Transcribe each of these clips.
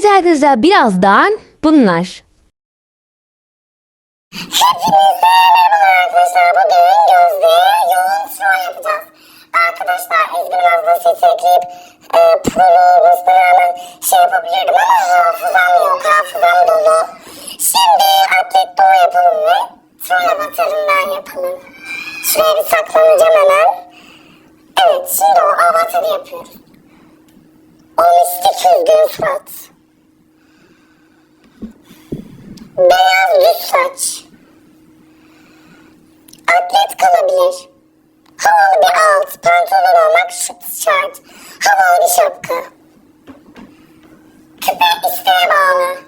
Evet arkadaşlar birazdan bunlar. Hepinize merhabalar arkadaşlar. Bugün Gözde'ye yoğun sınav yapacağız. Arkadaşlar eskiden az da ses ekleyip e, programımızda hemen şey yapabilirdim ama hafızam yok. Hafızam dolu. Şimdi atlet doğu yapalım ve sonra avatarından yapalım. Şuraya bir saklanacağım hemen. Evet şimdi o avatarı yapıyoruz. O mistik üzgün. Beyaz düz saç. Atlet kalabilir. Havalı bir alt pantolon olmak şart. Havalı bir şapka. Küpe isteğe bağlı.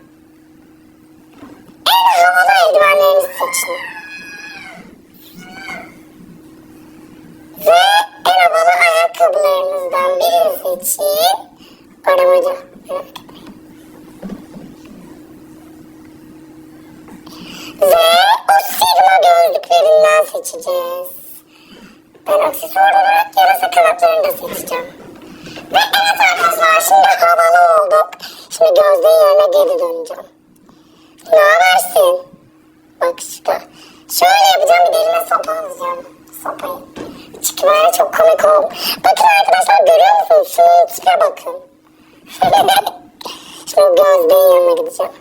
En havalı eldivenlerinizi seçin. Ve en havalı ayakkabılarınızdan birini seçin. Aramaca. Merak Ve o sigma gözlüklerinden seçeceğiz. Ben aksesuar olarak yarasa kanatlarını da seçeceğim. Ve evet arkadaşlar şimdi havalı olduk. Şimdi gözlüğün yerine geri döneceğim. Ne habersin? Bak işte. Şöyle yapacağım bir de elime sopa alacağım. Sopayı. Böyle çok komik oldu. Bakın arkadaşlar görüyor musunuz? Şunun tipe bakın. şimdi gözlüğün yanına gideceğim.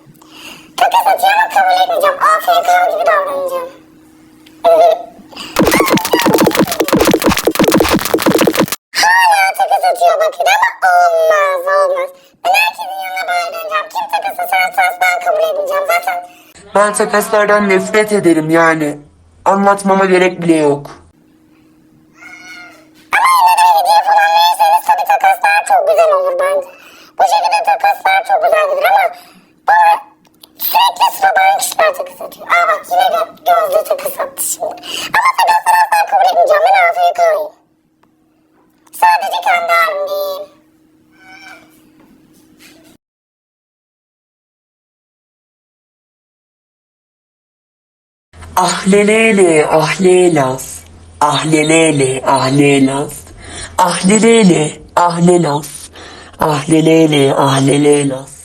Takas atıyor ama kabul etmeyeceğim. AFK gibi davranacağım. Hala takas atıyor bakın ama olmaz olmaz. Ben herkesin yanına böyle döneceğim. Kim takas atarsa ben kabul edeceğim zaten. Ben takaslardan nefret ederim yani. Anlatmama gerek bile yok. Ama yine de hediye falan verirseniz tabii takaslar çok güzel olur bence. Bu şekilde takaslar çok güzel gider ama Ahlelele ahlelas. Ahlelele ahlelas. Ahlelele ahlelas. Ahlelele ahlelelas.